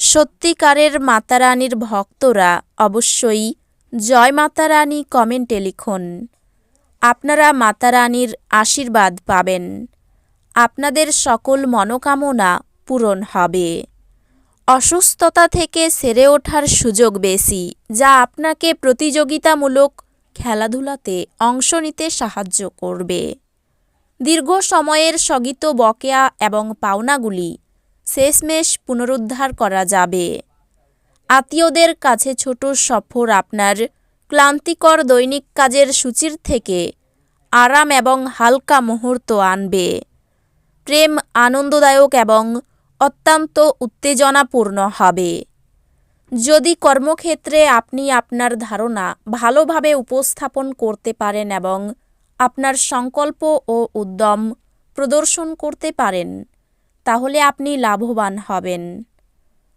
সত্যিকারের মাতারানীর ভক্তরা অবশ্যই জয় মাতারানী কমেন্টে লিখুন। আপনারা মাতারানীর আশীর্বাদ পাবেন। আপনাদের সকল মনোকামনা পূরণ হবে। অসুস্থতা থেকে সেরে ওঠার সুযোগ বেশি, যা আপনাকে প্রতিযোগিতামূলক খেলাধুলাতে অংশ নিতে সাহায্য করবে। দীর্ঘ সময়ের স্থগিত বকেয়া এবং পাওনাগুলি শেষমেশ পুনরুদ্ধার করা যাবে। আত্মীয়দের কাছে ছোট সফর আপনার ক্লান্তিকর দৈনিক কাজের সূচির থেকে আরাম এবং হালকা মুহূর্ত আনবে। প্রেম আনন্দদায়ক এবং অত্যন্ত উত্তেজনাপূর্ণ হবে। যদি কর্মক্ষেত্রে আপনি আপনার ধারণা ভালোভাবে উপস্থাপন করতে পারেন এবং আপনার সংকল্প ও উদ্যম প্রদর্শন করতে পারেন। তাহলে আপনি লাভবান হবেন।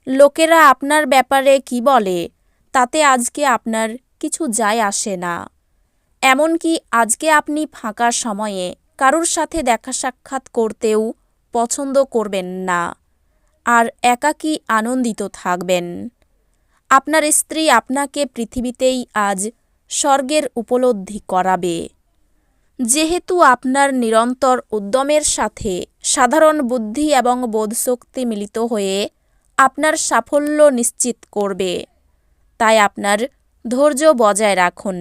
লোকেরা আপনার ব্যাপারে কি বলে, তাতে আজকে আপনার কিছু যায় আসে না। এমনকি আজকে আপনি ফাঁকা সময়ে কারুর সাথে দেখা সাক্ষাৎ করতেও পছন্দ করবেন না আর একাকী আনন্দিত থাকবেন। আপনার স্ত্রী আপনাকে পৃথিবীতেই আজ স্বর্গের উপলব্ধি করাবে। যেহেতু আপনার নিরন্তর উদ্যমের সাথে সাধারণ বুদ্ধি এবং বোধশক্তি মিলিত হয়ে আপনার সাফল্য নিশ্চিত করবে। তাই আপনার ধৈর্য বজায় রাখুন।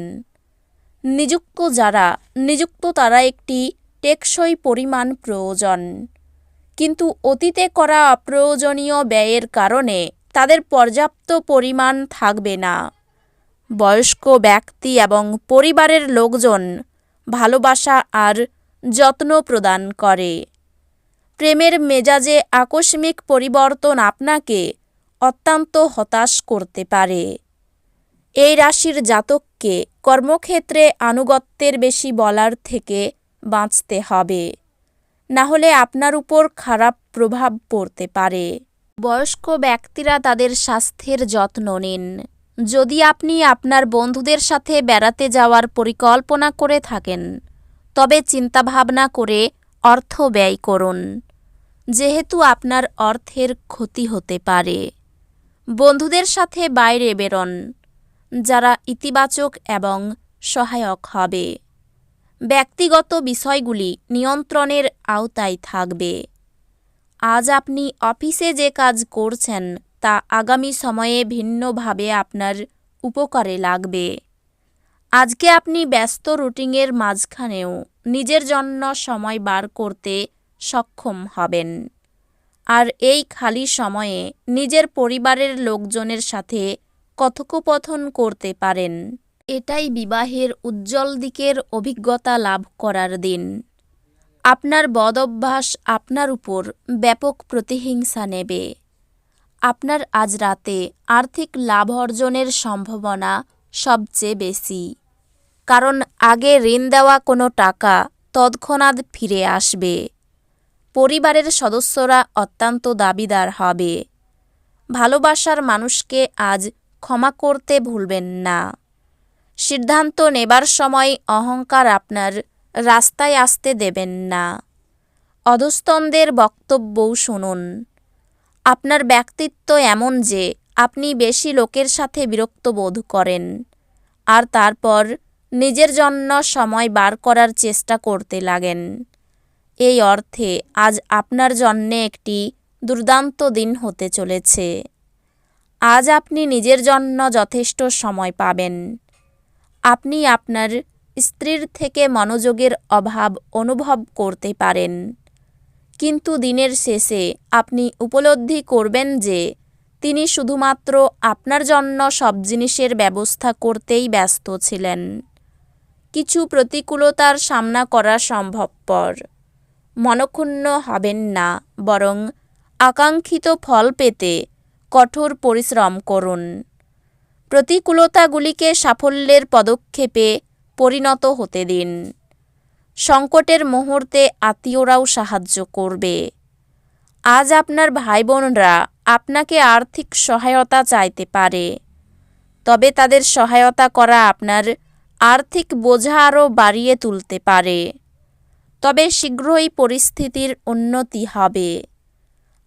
নিযুক্ত যারা, নিযুক্ত তারা একটি টেকসই পরিমাণ প্রয়োজন। কিন্তু অতীতে করা অপ্রয়োজনীয় ব্যয়ের কারণে তাদের পর্যাপ্ত পরিমাণ থাকবে না। বয়স্ক ব্যক্তি এবং পরিবারের লোকজন ভালোবাসা আর যত্ন প্রদান করে। প্রেমের মেজাজে আকস্মিক পরিবর্তন আপনাকে অত্যন্ত হতাশ করতে পারে। এই রাশির জাতককে কর্মক্ষেত্রে আনুগত্যের বেশি বলার থেকে বাঁচতে হবে। না হলে আপনার উপর খারাপ প্রভাব পড়তে পারে। বয়স্ক ব্যক্তিরা তাদের স্বাস্থ্যের যত্ন নিন। যদি আপনি আপনার বন্ধুদের সাথে বেড়াতে যাওয়ার পরিকল্পনা করে থাকেন, তবে চিন্তাভাবনা করে অর্থ ব্যয় করুন। যেহেতু আপনার অর্থের ক্ষতি হতে পারে। বন্ধুদের সাথে বাইরে বেরোন, যারা ইতিবাচক এবং সহায়ক হবে। ব্যক্তিগত বিষয়গুলি নিয়ন্ত্রণের আওতায় থাকবে। আজ আপনি অফিসে যে কাজ করছেন, তা আগামী সময়ে ভিন্নভাবে আপনার উপকারে লাগবে। আজকে আপনি ব্যস্ত রুটিনের মাঝখানেও নিজের জন্য সময় বার করতে সক্ষম হবেন। আর এই খালি সময়ে নিজের পরিবারের লোকজনের সাথে কথোপকথন করতে পারেন। এটাই বিবাহের উজ্জ্বল দিকের অভিজ্ঞতা লাভ করার দিন। আপনার বদভ্যাস আপনার উপর ব্যাপক প্রতিহিংসা নেবে। আপনার আজ রাতে আর্থিক লাভ অর্জনের সম্ভাবনা সবচেয়ে বেশি। কারণ আগে ঋণ দেওয়া কোনো টাকা তৎক্ষণাৎ ফিরে আসবে। পরিবারের সদস্যরা অত্যন্ত দাবিদার হবে। ভালোবাসার মানুষকে আজ ক্ষমা করতে ভুলবেন না। সিদ্ধান্ত নেবার সময় অহংকার আপনার রাস্তায় আসতে দেবেন না। অধস্তনদের বক্তব্যও শুনুন। আপনার ব্যক্তিত্ব এমন যে আপনি বেশি লোকের সাথে বিরক্ত বোধ করেন, আর তারপর নিজের জন্য সময় বার করার চেষ্টা করতে লাগেন। এই অর্থে আজ আপনার জন্যে একটি দুর্দান্ত দিন হতে চলেছে। আজ আপনি নিজের জন্য যথেষ্ট সময় পাবেন। আপনি আপনার স্ত্রীর থেকে মনোযোগের অভাব অনুভব করতে পারেন। কিন্তু দিনের শেষে আপনি উপলব্ধি করবেন যে তিনি শুধুমাত্র আপনার জন্য সব জিনিসের ব্যবস্থা করতেই ব্যস্ত ছিলেন। কিছু প্রতিকূলতার সামনা করা সম্ভবপর। মনক্ষুণ্ণ হবেন না, বরং আকাঙ্ক্ষিত ফল পেতে কঠোর পরিশ্রম করুন। প্রতিকূলতাগুলিকে সাফল্যের পদক্ষেপে পরিণত হতে দিন। সংকটের মুহূর্তে আত্মীয়রাও সাহায্য করবে। আজ আপনার ভাই বোনরা আপনাকে আর্থিক সহায়তা চাইতে পারে। তবে তাদের সহায়তা করা আপনার আর্থিক বোঝা আরও বাড়িয়ে তুলতে পারে। তবে শীঘ্রই পরিস্থিতির উন্নতি হবে।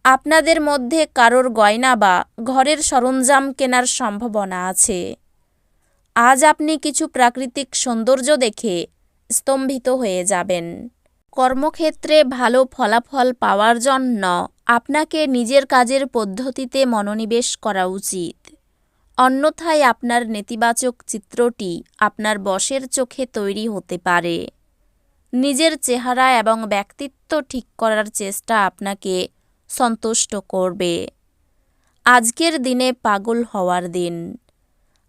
আপনাদের মধ্যে কারোর গয়না বা ঘরের সরঞ্জাম কেনার সম্ভাবনা আছে। আজ আপনি কিছু প্রাকৃতিক সৌন্দর্য দেখে স্তম্ভিত হয়ে যাবেন। কর্মক্ষেত্রে ভালো ফলাফল পাওয়ার জন্য আপনাকে নিজের কাজের পদ্ধতিতে মনোনিবেশ করা উচিত। অন্যথায় আপনার নেতিবাচক চিত্রটি আপনার বসের চোখে তৈরি হতে পারে। নিজের চেহারা এবং ব্যক্তিত্ব ঠিক করার চেষ্টা আপনাকে সন্তুষ্ট করবে। আজকের দিনে পাগল হওয়ার দিন।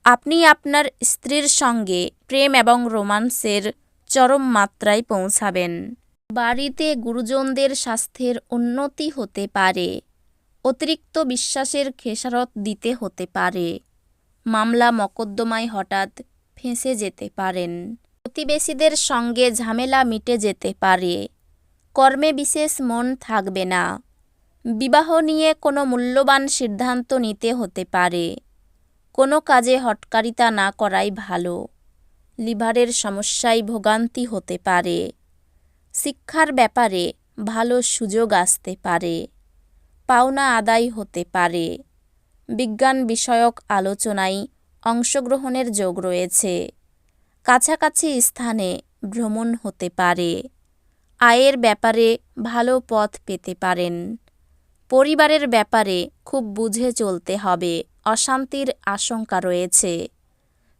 আপনি আপনার স্ত্রীর সঙ্গে প্রেম এবং রোমান্সের চরম মাত্রায় পৌঁছাবেন। বাড়িতে গুরুজনদের স্বাস্থ্যের উন্নতি হতে পারে। অতিরিক্ত বিশ্বাসের খেসারত দিতে হতে পারে। মামলা মকদ্দমায় হঠাৎ ফেঁসে যেতে পারেন। প্রতিবেশীদের সঙ্গে ঝামেলা মিটে যেতে পারে। কর্মে বিশেষ মন থাকবে না। বিবাহ নিয়ে কোনো মূল্যবান সিদ্ধান্ত নিতে হতে পারে। কোনো কাজে হটকারিতা না করাই ভালো। লিভারের সমস্যায় ভোগান্তি হতে পারে। শিক্ষার ব্যাপারে ভালো সুযোগ আসতে পারে। পাওনা আদায় হতে পারে। বিজ্ঞান বিষয়ক আলোচনায় অংশগ্রহণের যোগ রয়েছে। কাছাকাছি স্থানে ভ্রমণ হতে পারে। আয়ের ব্যাপারে ভালো পথ পেতে পারেন। পরিবারের ব্যাপারে খুব বুঝে চলতে হবে, অশান্তির আশঙ্কা রয়েছে।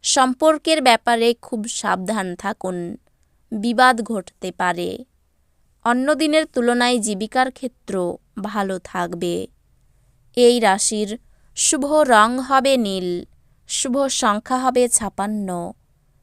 সম্পর্কের ব্যাপারে খুব সাবধান থাকুন, বিবাদ ঘটতে পারে। অন্য দিনের তুলনায় জীবিকার ক্ষেত্র ভালো থাকবে। এই রাশির শুভ রং হবে নীল, শুভ সংখ্যা হবে ছাপান্ন।